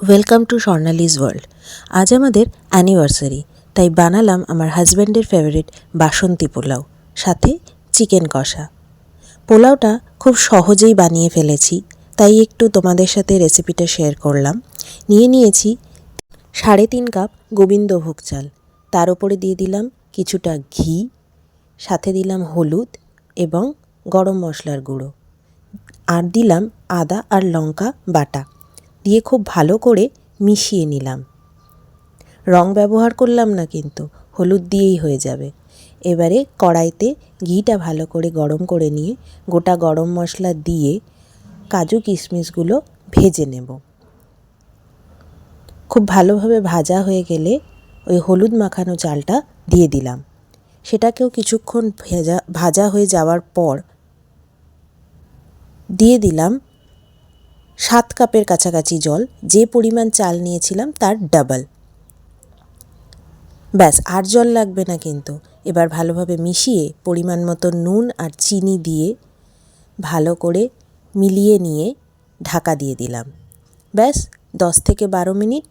Welcome to স্বর্ণালিজ world আজ আমাদের anniversary তাই বানালাম আমার হাজব্যান্ডের ফেভারিট বাসন্তী পোলাও, সাথে চিকেন কষা। পোলাওটা খুব সহজেই বানিয়ে ফেলেছি, তাই একটু তোমাদের সাথে রেসিপিটা শেয়ার করলাম। নিয়ে নিয়েছি সাড়ে তিন কাপ গোবিন্দভোগ চাল, তার উপরে দিয়ে দিলাম কিছুটা ঘি, সাথে দিলাম হলুদ এবং গরম মশলার গুঁড়ো, আর দিলাম আদা আর লঙ্কা বাটা। দিয়ে খুব ভালো করে মিশিয়ে নিলাম। রং ব্যবহার করলাম না কিন্তু, হলুদ দিয়েই হয়ে যাবে। এবারে কড়াইতে ঘিটা ভালো করে গরম করে নিয়ে গোটা গরম মশলা দিয়ে কাজু কিশমিশগুলো ভেজে নেব। খুব ভালোভাবে ভাজা হয়ে গেলে ওই হলুদ মাখানো চালটা দিয়ে দিলাম। সেটাকেও কিছুক্ষণ ভেজা, ভাজা হয়ে যাওয়ার পর দিয়ে দিলাম সাত কাপের কাছাকাছি জল, যে পরিমাণ চাল নিয়েছিলাম তার ডাবল ব্যাস, আর জল লাগবে না কিন্তু। এবার ভালোভাবে মিশিয়ে পরিমাণ মতো নুন আর চিনি দিয়ে ভালো করে মিলিয়ে নিয়ে ঢাকা দিয়ে দিলাম। ব্যাস, দশ থেকে বারো মিনিট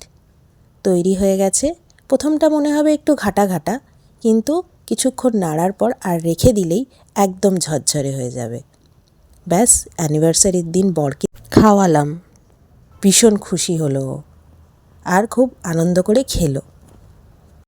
তৈরি হয়ে গেছে। প্রথমটা মনে হবে একটু ঘাটা ঘাটা, কিন্তু কিছুক্ষণ নাড়ার পর আর রেখে দিলেই একদম ঝরঝরে হয়ে যাবে। ব্যাস অ্যানিভার্সারির দিন বরকে খাওয়ালাম। ভীষণ খুশি হলো আর খুব আনন্দ করে খেলো।